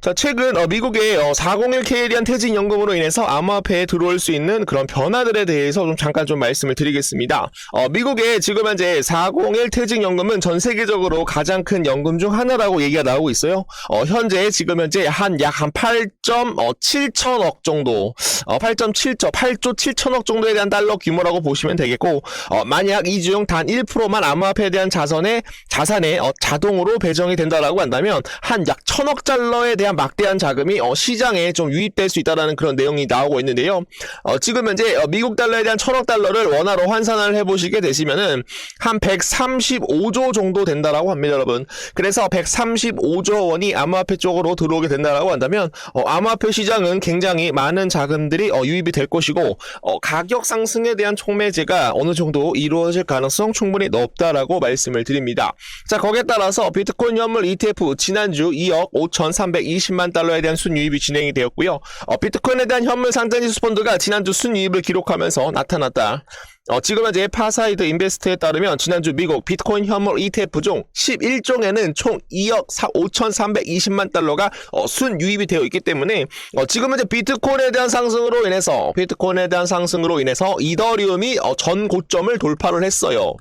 자, 최근 어, 미국의 어, 401k에 대한 퇴직연금으로 인해서 암호화폐에 들어올 수 있는 그런 변화들에 대해서 좀 잠깐 좀 말씀을 드리겠습니다. 어, 미국의 지금 현재 401 퇴직연금은 전 세계적으로 가장 큰 연금 중 하나라고 얘기가 나오고 있어요. 어, 현재 지금 현재 한 약한 8.7천억 정도, 어, 8.7조, 8조 7천억 정도에 대한 달러 규모라고 보시면 되겠고, 어, 만약 이 중 단 1%만 암호화폐에 대한 자산에 자산에 어, 자동으로 배정이 된다라고 한다면 한 약 천억 달러에 대한 막대한 자금이 어, 시장에 좀 유입될 수 있다라는 그런 내용이 나오고 있는데요. 어, 지금 현재 어, 미국 달러에 대한 천억 달러를 원화로 환산을 해보시게 되시면은 한 135조 정도 된다라고 합니다, 여러분. 그래서 135조 원이 암호화폐 쪽으로 들어오게 된다라고 한다면 어, 암호화폐 시장은 굉장히 많은 자금들이 어, 유입이 될 것이고 어, 가격 상승에 대한 촉매제가 어느 정도 이루어질 가능성 충분히 높다라고 말씀을 드립니다. 자, 거기에 따라서 비트코인 현물 ETF 지난주 2억 5,320만 달러에 대한 순유입이 진행이 되었고요. 어, 비트코인에 대한 현물 상장지수 펀드가 지난주 순유입을 기록하면서 나타났다. 어, 지금 현재 파사이드 인베스트에 따르면 지난주 미국 비트코인 현물 ETF 중 11종에는 총 2억 5,320만 달러가 어, 순유입이 되어 있기 때문에 어, 지금 현재 비트코인에 대한 상승으로 인해서 비트코인에 대한 상승으로 인해서 이더리움이 어, 전 고점을 돌파를 했어요.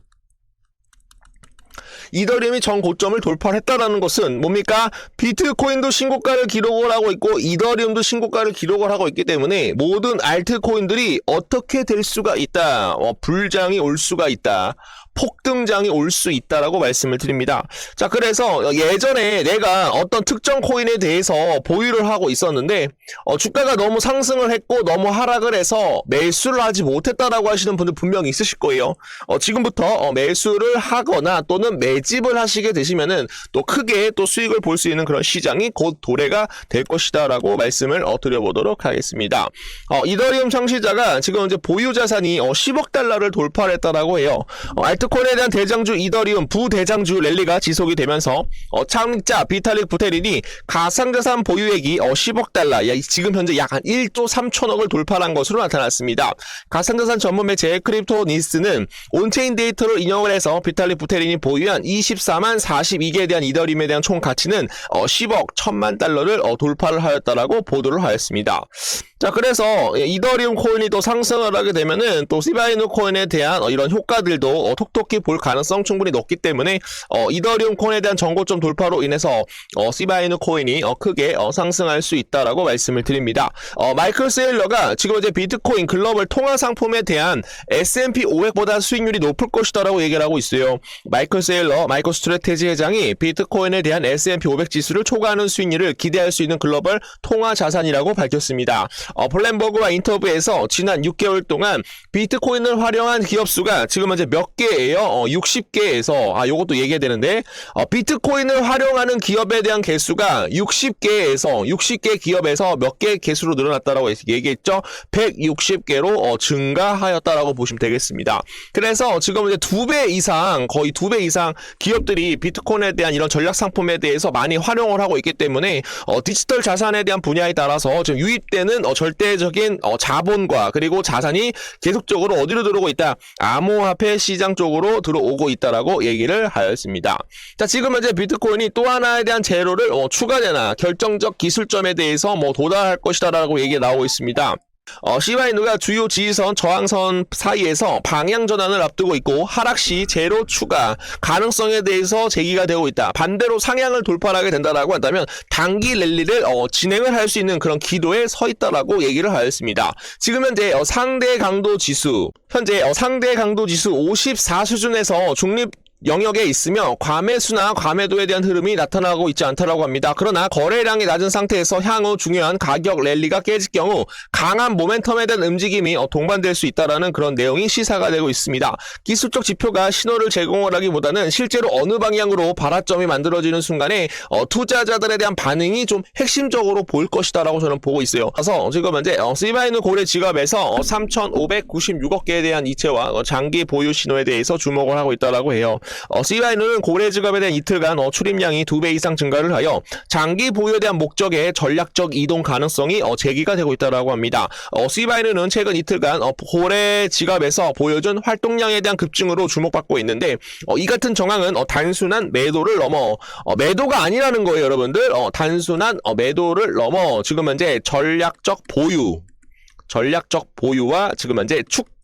이더리움이 전 고점을 돌파했다라는 것은 뭡니까? 비트코인도 신고가를 기록을 하고 있고 이더리움도 신고가를 기록을 하고 있기 때문에 모든 알트코인들이 어떻게 될 수가 있다. 어, 불장이 올 수가 있다. 폭등장이 올 수 있다라고 말씀을 드립니다. 자, 그래서 예전에 내가 어떤 특정 코인에 대해서 보유를 하고 있었는데 어, 주가가 너무 상승을 했고 너무 하락을 해서 매수를 하지 못했다라고 하시는 분들 분명히 있으실 거예요. 어, 지금부터 어, 매수를 하거나 또는 매집을 하시게 되시면은 또 크게 또 수익을 볼 수 있는 그런 시장이 곧 도래가 될 것이다라고 말씀을 어, 드려보도록 하겠습니다. 어, 이더리움 창시자가 지금 이제 보유 자산이 어, 10억 달러를 돌파를 했다라고 해요. 어, 코인에 대한 대장주 이더리움 부대장주 랠리가 지속이 되면서 어, 창립자 비탈릭 부테린이 가상자산 보유액이 어, 10억 달러, 야, 지금 현재 약 한 1조 3천억을 돌파한 것으로 나타났습니다. 가상자산 전문 매체 크립토니스는 온체인 데이터를 인용을 해서 비탈릭 부테린이 보유한 24만 42개에 대한 이더리움에 대한 총 가치는 어, 10억 1천만 달러를 어, 돌파를 하였다라고 보도를 하였습니다. 자, 그래서 이더리움 코인이 또 상승을 하게 되면은 또 시바이누 코인에 대한 어, 이런 효과들도 어, 톡 톡히 볼 가능성 충분히 높기 때문에 어, 이더리움 코인에 대한 정고점 돌파로 인해서 어, 시바이누 코인이 어, 크게 어, 상승할 수 있다라고 말씀을 드립니다. 어, 마이클 세일러가 지금 이제 비트코인 글로벌 통화 상품에 대한 S&P 500보다 수익률이 높을 것이다라고 얘기를 하고 있어요. 마이클 세일러, 마이클 스트레테지 회장이 비트코인에 대한 S&P 500 지수를 초과하는 수익률을 기대할 수 있는 글로벌 통화 자산이라고 밝혔습니다. 어, 블룸버그와 인터뷰에서 지난 6개월 동안 비트코인을 활용한 기업 수가 지금 현재 몇 개 예요? 어, 60개에서 아 요것도 얘기해야 되는데 어, 비트코인을 활용하는 기업에 대한 개수가 60개에서 60개 기업에서 몇 개 개수로 늘어났다라고 얘기했죠. 160개로 어, 증가하였다라고 보시면 되겠습니다. 그래서 지금 이제 두 배 이상 거의 두 배 이상 기업들이 비트코인에 대한 이런 전략 상품에 대해서 많이 활용을 하고 있기 때문에 어, 디지털 자산에 대한 분야에 따라서 지금 유입되는 어, 절대적인 어, 자본과 그리고 자산이 계속적으로 어디로 들어오고 있다? 암호화폐 시장 쪽 으로 들어오고 있다라고 얘기를 하였습니다. 자, 지금 현재 비트코인이 또 하나에 대한 재료를 어, 추가되나 결정적 기술점에 대해서 뭐 도달할 것이다라고 얘기가 나오고 있습니다. 어, 시바이누가 주요 지지선 저항선 사이에서 방향 전환을 앞두고 있고 하락 시 제로 추가 가능성에 대해서 제기가 되고 있다. 반대로 상향을 돌파하게 된다라고 한다면 단기 랠리를 어, 진행을 할 수 있는 그런 기도에 서 있다라고 얘기를 하였습니다. 지금 현재 어, 상대 강도 지수 현재 어, 상대 강도 지수 54 수준에서 중립 영역에 있으며 과매수나 과매도에 대한 흐름이 나타나고 있지 않다라고 합니다. 그러나 거래량이 낮은 상태에서 향후 중요한 가격 랠리가 깨질 경우 강한 모멘텀에 대한 움직임이 어, 동반될 수 있다라는 그런 내용이 시사가 되고 있습니다. 기술적 지표가 신호를 제공을 하기보다는 실제로 어느 방향으로 발화점이 만들어지는 순간에 어, 투자자들에 대한 반응이 좀 핵심적으로 보일 것이다라고 저는 보고 있어요. 그래서 지금 현재 어, 시바이누 고래 지갑에서 어, 3,596억 개에 대한 이체와 어, 장기 보유 신호에 대해서 주목을 하고 있다라고 해요. 어, CY는 고래 지갑에 대한 이틀간 어, 출입량이 두배 이상 증가를 하여 장기 보유에 대한 목적의 전략적 이동 가능성이 어, 제기가 되고 있다라고 합니다. 어, CY는 최근 이틀간 어, 고래 지갑에서 보여준 활동량에 대한 급증으로 주목받고 있는데 어, 이 같은 정황은 어, 단순한 매도를 넘어 어, 매도가 아니라는 거예요, 여러분들. 어, 단순한 어, 매도를 넘어 지금 현재 전략적 보유 전략적 보유와 지금 현재 축적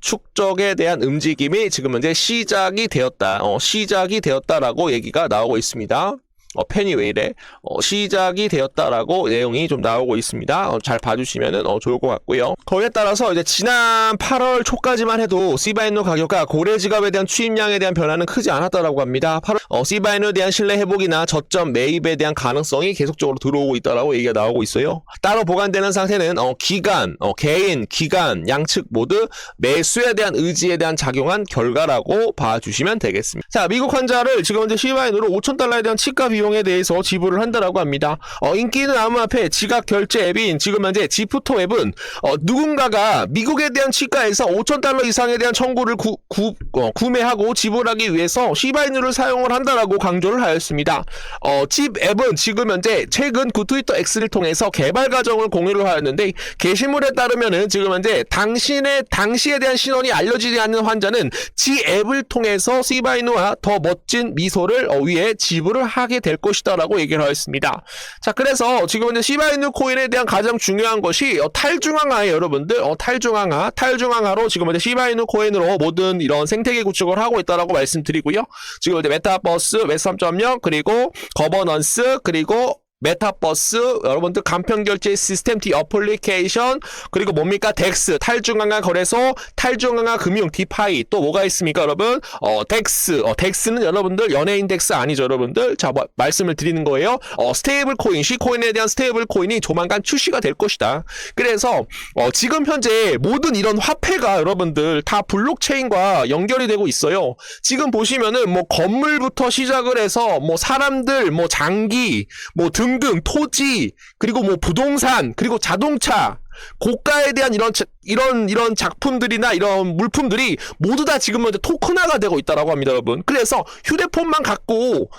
축적에 대한 움직임이 지금 현재 시작이 되었다. 어, 시작이 되었다라고 얘기가 나오고 있습니다. 어, 펜이 왜 이래? 어, 시작이 되었다라고 내용이 좀 나오고 있습니다. 어, 잘 봐주시면은 어, 좋을 것 같고요. 거기에 따라서 이제 지난 8월 초까지만 해도 시바이누 가격과 고래 지갑에 대한 취입량에 대한 변화는 크지 않았다라고 합니다. 8월 어, 시바이누에 대한 신뢰 회복이나 저점 매입에 대한 가능성이 계속적으로 들어오고 있다라고 얘기가 나오고 있어요. 따로 보관되는 상태는 어, 기간, 어, 개인, 기간 양측 모두 매수에 대한 의지에 대한 작용한 결과라고 봐주시면 되겠습니다. 자, 미국 환자를 지금 현재 시바이누로 5천 달러에 대한 치과 비용 에 대해서 지불을 한다라고 합니다. 어, 인기 있는 암호화폐 지각 결제 앱인 지금 현재 지프토 앱은 어, 누군가가 미국에 대한 치과에서 5천 달러 이상에 대한 청구를 구, 구, 어, 구매하고 지불하기 위해서 시바이누를 사용을 한다라고 강조를 하였습니다. 어, 집 앱은 지금 현재 최근 그 트위터 X를 통해서 개발 과정을 공유를 하였는데 게시물에 따르면은 지금 현재 당신의 당시에 대한 신원이 알려지지 않는 환자는 지 앱을 통해서 시바이누와 더 멋진 미소를 어, 위해 지불을 하게 될 것이다라고 얘기를 하였습니다. 자, 그래서 지금 현재 시바이누 코인에 대한 가장 중요한 것이 어, 탈중앙화에 여러분들 어, 탈중앙화, 탈중앙화로 지금 현재 시바이누 코인으로 모든 이런 생태계 구축을 하고 있다라고 말씀드리고요. 지금 현재 메타버스, 웹3.0 그리고 거버넌스 그리고 메타버스, 여러분들 간편 결제 시스템 디 어플리케이션, 그리고 뭡니까? 덱스, 탈중앙화 거래소, 탈중앙화 금융, 디파이, 또 뭐가 있습니까, 여러분? 어, 덱스, 어, 덱스는 여러분들 연예인 덱스 아니죠, 여러분들? 자, 뭐, 말씀을 드리는 거예요. 어, 스테이블 코인, 시코인에 대한 스테이블 코인이 조만간 출시가 될 것이다. 그래서, 어, 지금 현재 모든 이런 화폐가 여러분들 다 블록체인과 연결이 되고 있어요. 지금 보시면은 뭐 건물부터 시작을 해서 뭐 사람들, 뭐 장기, 뭐등 등 토지 그리고 뭐 부동산 그리고 자동차 고가에 대한 이런 자- 이런 이런 작품들이나 이런 물품들이 모두 다 지금 현재 토큰화가 되고 있다라고 합니다, 여러분. 그래서 휴대폰만 갖고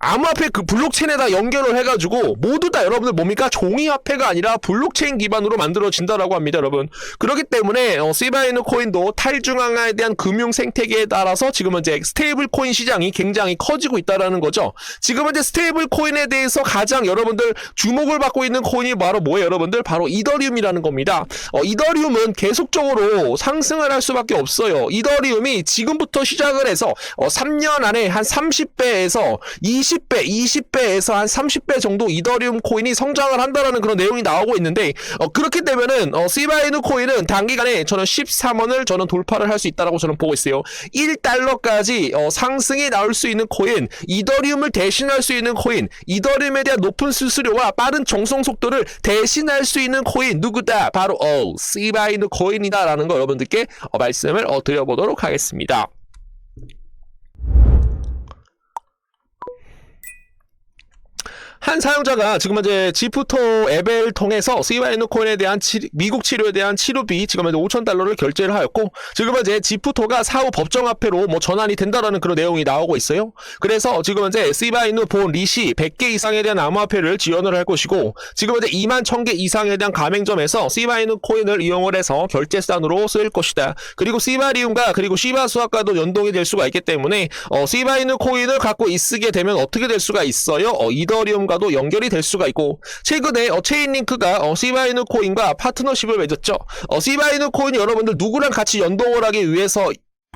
암호화폐 그 블록체인에다 연결을 해가지고 모두 다 여러분들 뭡니까 종이화폐가 아니라 블록체인 기반으로 만들어진다라고 합니다, 여러분. 그렇기 때문에 어, 시바이누 코인도 탈중앙화에 대한 금융 생태계에 따라서 지금 현재 스테이블 코인 시장이 굉장히 커지고 있다라는 거죠. 지금 현재 스테이블 코인에 대해서 가장 여러분들 주목을 받고 있는 코인이 바로 뭐예요, 여러분들? 바로 이더리움이라는 겁니다. 어, 이더리움은 계속적으로 상승을 할 수밖에 없어요. 이더리움이 지금부터 시작을 해서 어, 3년 안에 한 30배에서 20 배, 20배에서 한 30배 정도 이더리움 코인이 성장을 한다라는 그런 내용이 나오고 있는데 어, 그렇게 되면은 어, 시바이누 코인은 단기간에 저는 13원을 저는 돌파를 할 수 있다라고 저는 보고 있어요. 1달러까지 어, 상승이 나올 수 있는 코인, 이더리움을 대신할 수 있는 코인, 이더리움에 대한 높은 수수료와 빠른 정성 속도를 대신할 수 있는 코인 누구다? 바로 어, 시바이누 코인이다라는 거 여러분들께 어, 말씀을 어, 드려보도록 하겠습니다. 한 사용자가 지금 현재 지프토 앱을 통해서 시바이누 코인에 대한 치- 미국 치료에 대한 치료비 지금 현재 5천 달러를 결제를 하였고 지금 현재 지프토가 사후 법정 화폐로 뭐 전환이 된다라는 그런 내용이 나오고 있어요. 그래서 지금 현재 시바이누 본 리시 100개 이상에 대한 암호화폐를 지원을 할 것이고 지금 현재 2만 1000개 이상에 대한 가맹점에서 시바이누 코인을 이용을 해서 결제수단으로 쓰일 것이다. 그리고 시바리움과 그리고 시바 수학과도 연동이 될 수가 있기 때문에 어, 시바이누 코인을 갖고 있게 되면 어떻게 될 수가 있어요? 어, 이더리움과 도 연결이 될 수가 있고 최근에 어, 체인링크가 어, 시바이누 코인과 파트너십을 맺었죠. 어, 시바이누 코인이 여러분들 누구랑 같이 연동을 하기 위해서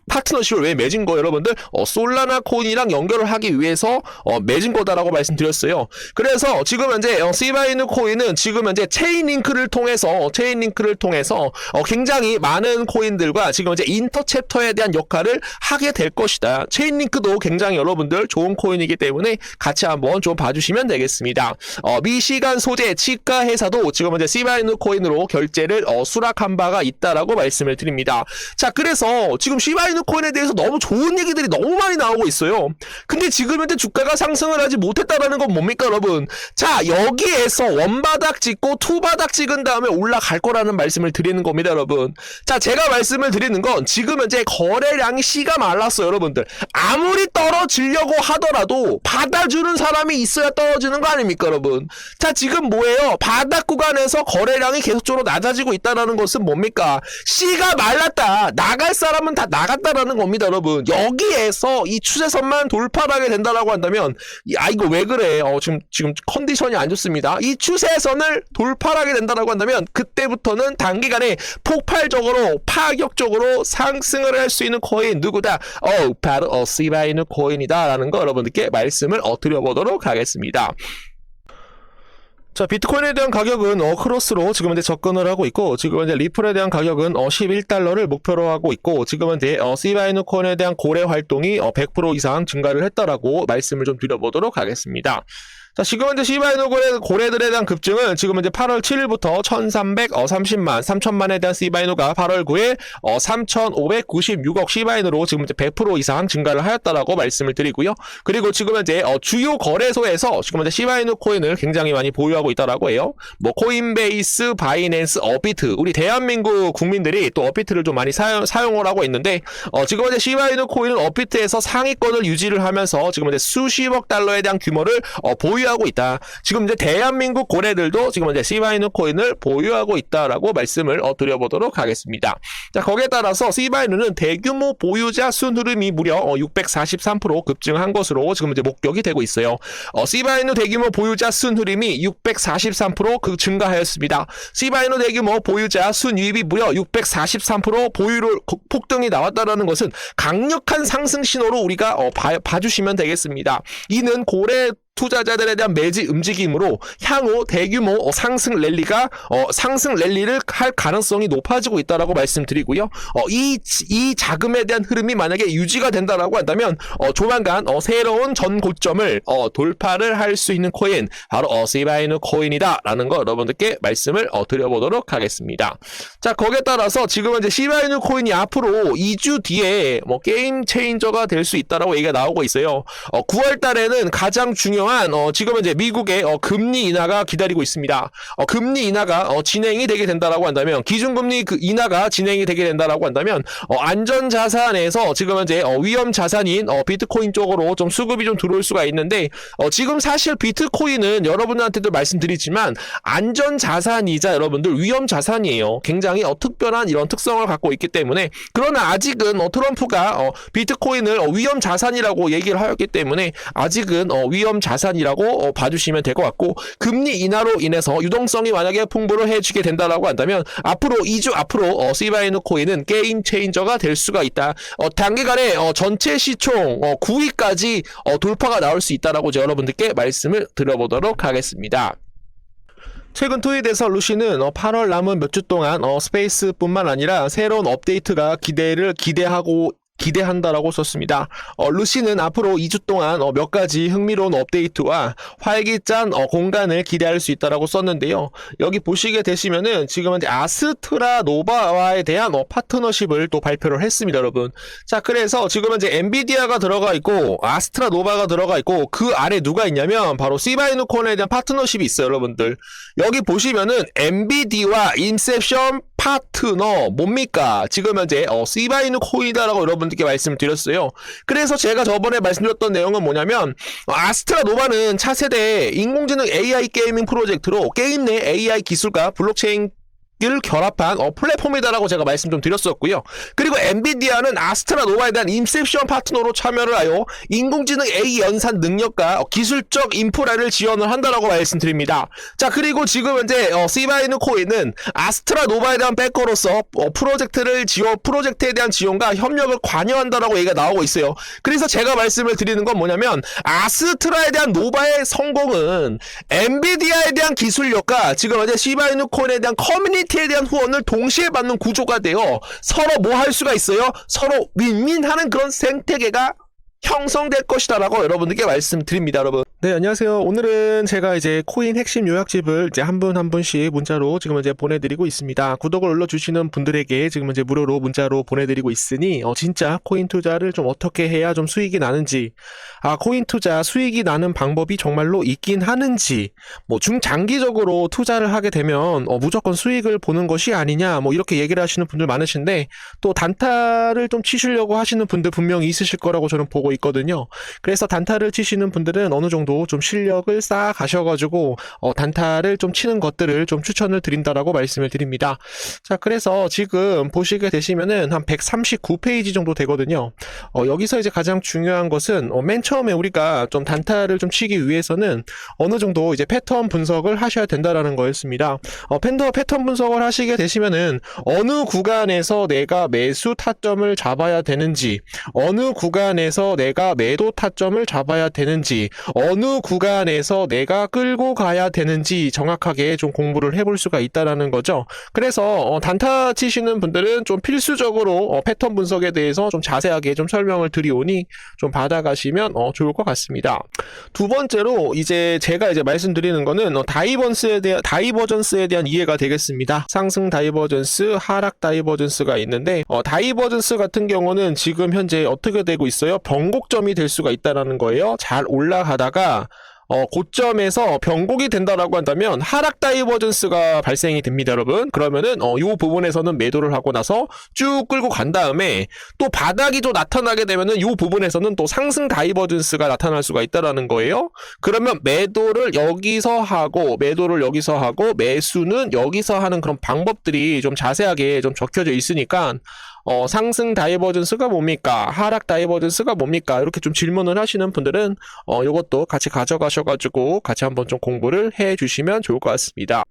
파트너십을 왜 맺은 거 여러분들 어, 솔라나 코인이랑 연결을 하기 위해서 어, 맺은 거다라고 말씀드렸어요. 그래서 지금 현재 어, 시바이누 코인은 지금 현재 체인 링크를 통해서 체인 링크를 통해서 어, 굉장히 많은 코인들과 지금 현재 인터챕터에 대한 역할을 하게 될 것이다. 체인 링크도 굉장히 여러분들 좋은 코인이기 때문에 같이 한번 좀 봐주시면 되겠습니다. 어, 미시간 소재 치과 회사도 지금 현재 시바이누 코인으로 결제를 어, 수락한 바가 있다라고 말씀을 드립니다. 자, 그래서 지금 시바이 누 시바이누 코인에 대해서 너무 좋은 얘기들이 너무 많이 나오고 있어요. 근데 지금 현재 주가가 상승을 하지 못했다라는 건 뭡니까, 여러분? 자, 여기에서 원바닥 찍고 투바닥 찍은 다음에 올라갈 거라는 말씀을 드리는 겁니다, 여러분. 자, 제가 말씀을 드리는 건 지금 현재 거래량이 씨가 말랐어요, 여러분들. 아무리 떨어지려고 하더라도 받아주는 사람이 있어야 떨어지는 거 아닙니까, 여러분? 자, 지금 뭐예요? 바닥 구간에서 거래량이 계속적으로 낮아지고 있다는 것은 뭡니까? 씨가 말랐다. 나갈 사람은 다 나갔다 라는 겁니다, 여러분. 여기에서 이 추세선만 돌파를 하게 된다라고 한다면, 이- 아, 이거 왜 그래? 어, 지금, 지금 컨디션이 안 좋습니다. 이 추세선을 돌파를 하게 된다라고 한다면, 그때부터는 단기간에 폭발적으로, 파격적으로 상승을 할 수 있는 코인 누구다? 어, 바로, 어, 시바이누 코인이다라는 거 여러분들께 말씀을 어, 드려보도록 하겠습니다. 자, 비트코인에 대한 가격은 어 크로스로 지금 현재 접근을 하고 있고 지금 현재 리플에 대한 가격은 어 11달러를 목표로 하고 있고 지금 현재 어 시바이누 코인에 대한 고래 활동이 어 100% 이상 증가를 했다라고 말씀을 좀 드려보도록 하겠습니다. 자, 지금 현재 시바이누 고래, 고래들에 대한 급증은 지금 현재 8월 7일부터 1330만, 3000만에 대한 시바이누가 8월 9일 어 3596억 시바이누로 지금 현재 100% 이상 증가를 하였다라고 말씀을 드리고요. 그리고 지금 현재 어 주요 거래소에서 지금 현재 시바이누 코인을 굉장히 많이 보유하고 있다라고 해요. 뭐 코인베이스, 바이낸스, 어비트 우리 대한민국 국민들이 또 어비트를 좀 많이 사용, 사용을 하고 있는데 어, 지금 현재 시바이누 코인은 어비트에서 상위권을 유지를 하면서 지금 현재 수십억 달러에 대한 규모를 어, 보유 하고 있다. 지금 이제 대한민국 고래들도 지금 현재 시바이누 코인을 보유하고 있다라고 말씀을 어, 드려보도록 하겠습니다. 자 거기에 따라서 시바이누는 대규모 보유자 순 흐름이 무려 어, 643% 급증한 것으로 지금 이제 목격이 되고 있어요. 어, 시바이누 대규모 보유자 순 흐름이 643%그 증가하였습니다. 시바이누 대규모 보유자 순유입이 무려 643% 보유로 거- 폭등이 나왔다라는 것은 강력한 상승 신호로 우리가 어, 봐, 봐주시면 되겠습니다. 이는 고래 투자자들에 대한 매지 움직임으로 향후 대규모 어, 상승 랠리가 어, 상승 랠리를 할 가능성이 높아지고 있다라고 말씀드리고요. 어, 이, 이 자금에 대한 흐름이 만약에 유지가 된다라고 한다면 어, 조만간 어, 새로운 전 고점을 어, 돌파를 할 수 있는 코인 바로 어, 시바이누 코인이다라는 거 여러분들께 말씀을 어, 드려보도록 하겠습니다. 자 거기에 따라서 지금 현재 시바이누 코인이 앞으로 2주 뒤에 뭐 게임 체인저가 될 수 있다라고 얘기가 나오고 있어요. 어, 9월 달에는 가장 중요 한 어, 지금 현재 미국의 어, 금리 인하가 기다리고 있습니다. 어, 금리 인하가 어, 진행이 되게 된다라고 한다면 기준금리 그 인하가 진행이 되게 된다라고 한다면 어, 안전 자산에서 지금 현재 어, 위험 자산인 어, 비트코인 쪽으로 좀 수급이 좀 들어올 수가 있는데 어, 지금 사실 비트코인은 여러분들한테도 말씀드리지만 안전 자산이자 여러분들 위험 자산이에요. 굉장히 어, 특별한 이런 특성을 갖고 있기 때문에 그러나 아직은 어, 트럼프가 어, 비트코인을 어, 위험 자산이라고 얘기를 하였기 때문에 아직은 어, 위험 자산 이라고 어, 봐주시면 될 것 같고 금리 인하로 인해서 유동성이 만약에 풍부를 해주게 된다라고 한다면 앞으로 2주 앞으로 어, 시바이누 코인은 게임 체인저가 될 수가 있다. 어, 단기간에 어, 전체 시총 어, 9위까지 어, 돌파가 나올 수 있다라고 제가 여러분들께 말씀을 드려보도록 하겠습니다. 최근 트윗에서 루시는 어, 8월 남은 몇 주 동안 어, 스페이스뿐만 아니라 새로운 업데이트가 기대를 기대하고 기대한다라고 썼습니다. 어, 루시는 앞으로 2주 동안 어, 몇 가지 흥미로운 업데이트와 활기찬 어, 공간을 기대할 수 있다라고 썼는데요. 여기 보시게 되시면은 지금 현재 아스트라 노바와에 대한 어, 파트너십을 또 발표를 했습니다, 여러분. 자, 그래서 지금 현재 엔비디아가 들어가 있고 아스트라 노바가 들어가 있고 그 아래 누가 있냐면 바로 시바이누콘에 대한 파트너십이 있어요, 여러분들. 여기 보시면은 엔비디와 인셉션 파트너 뭡니까? 지금 현재 어, 시바이누 코인이다라고 여러분 들께 말씀드렸어요. 그래서 제가 저번에 말씀드렸던 내용은 뭐냐면 어, 아스트라 노바는 차세대 인공지능 AI 게이밍 프로젝트로 게임 내 AI 기술과 블록체인 을 결합한 어, 플랫폼이다라고 제가 말씀 좀 드렸었고요. 그리고 엔비디아는 아스트라 노바에 대한 인셉션 파트너로 참여를 하여 인공지능 AI 연산 능력과 어, 기술적 인프라를 지원을 한다라고 말씀드립니다. 자 그리고 지금 현재 어, 시바이누 코인은 아스트라 노바에 대한 백커로서 어, 프로젝트를 지원 프로젝트에 대한 지원과 협력을 관여한다라고 얘기가 나오고 있어요. 그래서 제가 말씀을 드리는 건 뭐냐면 아스트라에 대한 노바의 성공은 엔비디아에 대한 기술력과 지금 현재 시바이누 코인에 대한 커뮤니티 에 대한 후원을 동시에 받는 구조가 되어 서로 뭐 할 수가 있어요? 서로 윈윈하는 그런 생태계가 형성될 것이다라고 여러분들께 말씀드립니다, 여러분. 네, 안녕하세요. 오늘은 제가 이제 코인 핵심 요약집을 이제 한 분 한 분씩 문자로 지금 이제 보내드리고 있습니다. 구독을 눌러주시는 분들에게 지금 이제 무료로 문자로 보내드리고 있으니, 어, 진짜 코인 투자를 좀 어떻게 해야 좀 수익이 나는지, 아, 코인 투자 수익이 나는 방법이 정말로 있긴 하는지, 뭐 중장기적으로 투자를 하게 되면, 어, 무조건 수익을 보는 것이 아니냐, 뭐 이렇게 얘기를 하시는 분들 많으신데, 또 단타를 좀 치시려고 하시는 분들 분명히 있으실 거라고 저는 보고 있거든요. 그래서 단타를 치시는 분들은 어느 정도 좀 실력을 쌓아 가셔가지고 어, 단타를 좀 치는 것들을 좀 추천을 드린다라고 말씀을 드립니다. 자, 그래서 지금 보시게 되시면은 한 139페이지 정도 되거든요. 어, 여기서 이제 가장 중요한 것은 어, 맨 처음에 우리가 좀 단타를 좀 치기 위해서는 어느 정도 이제 패턴 분석을 하셔야 된다라는 거였습니다. 어, 팬더 패턴 분석을 하시게 되시면은 어느 구간에서 내가 매수 타점을 잡아야 되는지, 어느 구간에서 내가 매도 타점을 잡아야 되는지, 어느 구간에서 내가 끌고 가야 되는지 정확하게 좀 공부를 해볼 수가 있다라는 거죠. 그래서 어, 단타 치시는 분들은 좀 필수적으로 어, 패턴 분석에 대해서 좀 자세하게 좀 설명을 드리오니 좀 받아가시면 어, 좋을 것 같습니다. 두 번째로 이제 제가 이제 말씀드리는 거는 어, 다이버전스에 대한 다이버전스에 대한 이해가 되겠습니다. 상승 다이버전스, 하락 다이버전스가 있는데 어, 다이버전스 같은 경우는 지금 현재 어떻게 되고 있어요? 변곡점이 될 수가 있다라는 거예요. 잘 올라가다가 어, 고점에서 변곡이 된다라고 한다면 하락 다이버전스가 발생이 됩니다, 여러분. 그러면은 어, 요 부분에서는 매도를 하고 나서 쭉 끌고 간 다음에 또 바닥이 또 나타나게 되면은 요 부분에서는 또 상승 다이버전스가 나타날 수가 있다라는 거예요. 그러면 매도를 여기서 하고 매도를 여기서 하고 매수는 여기서 하는 그런 방법들이 좀 자세하게 좀 적혀져 있으니까 어, 상승 다이버전스가 뭡니까? 하락 다이버전스가 뭡니까? 이렇게 좀 질문을 하시는 분들은 어, 요것도 같이 가져가셔가지고 같이 한번 좀 공부를 해 주시면 좋을 것 같습니다.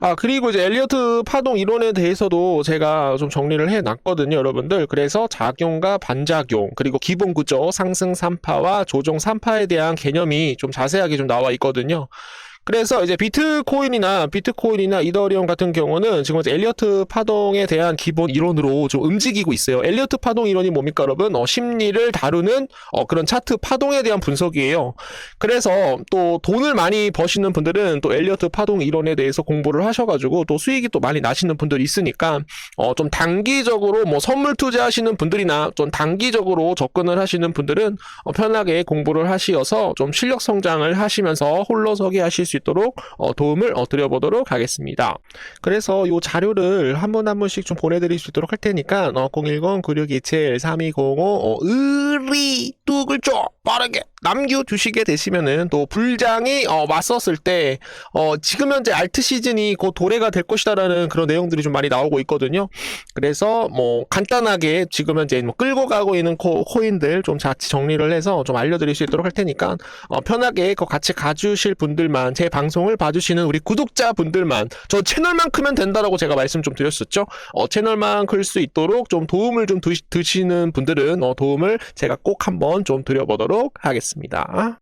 아, 그리고 이제 엘리어트 파동 이론에 대해서도 제가 좀 정리를 해 놨거든요, 여러분들. 그래서 작용과 반작용, 그리고 기본 구조, 상승 3파와 조정 3파에 대한 개념이 좀 자세하게 좀 나와 있거든요. 그래서 이제 비트코인이나 비트코인이나 이더리움 같은 경우는 지금 엘리어트 파동에 대한 기본 이론으로 좀 움직이고 있어요. 엘리어트 파동 이론이 뭡니까, 여러분? 어, 심리를 다루는 어, 그런 차트 파동에 대한 분석이에요. 그래서 또 돈을 많이 버시는 분들은 또 엘리어트 파동 이론에 대해서 공부를 하셔가지고 또 수익이 또 많이 나시는 분들이 있으니까 어, 좀 단기적으로 뭐 선물 투자하시는 분들이나 좀 단기적으로 접근을 하시는 분들은 어, 편하게 공부를 하시어서 좀 실력 성장을 하시면서 홀로서기 하실 수 있도록 어, 도움을 어, 드려보도록 하겠습니다. 그래서 이 자료를 한 분 한 분씩 좀 보내드릴 수 있도록 할 테니까 어, 010-9627-3205 어, 의리 뚝을 좀 빠르게 남겨주시게 되시면은 또 불장이 어, 맞섰을 때 어, 지금 현재 알트 시즌이 곧 도래가 될 것이다라는 그런 내용들이 좀 많이 나오고 있거든요. 그래서 뭐 간단하게 지금 현재 뭐 끌고 가고 있는 코, 코인들 좀 자치 정리를 해서 좀 알려드릴 수 있도록 할 테니까 어, 편하게 그 같이 가주실 분들만 제 방송을 봐주시는 우리 구독자 분들만 저 채널만 크면 된다라고 제가 말씀 좀 드렸었죠. 어, 채널만 클 수 있도록 좀 도움을 좀 드, 드시는 분들은 어, 도움을 제가 꼭 한번 좀 드려보도록 하겠습니다.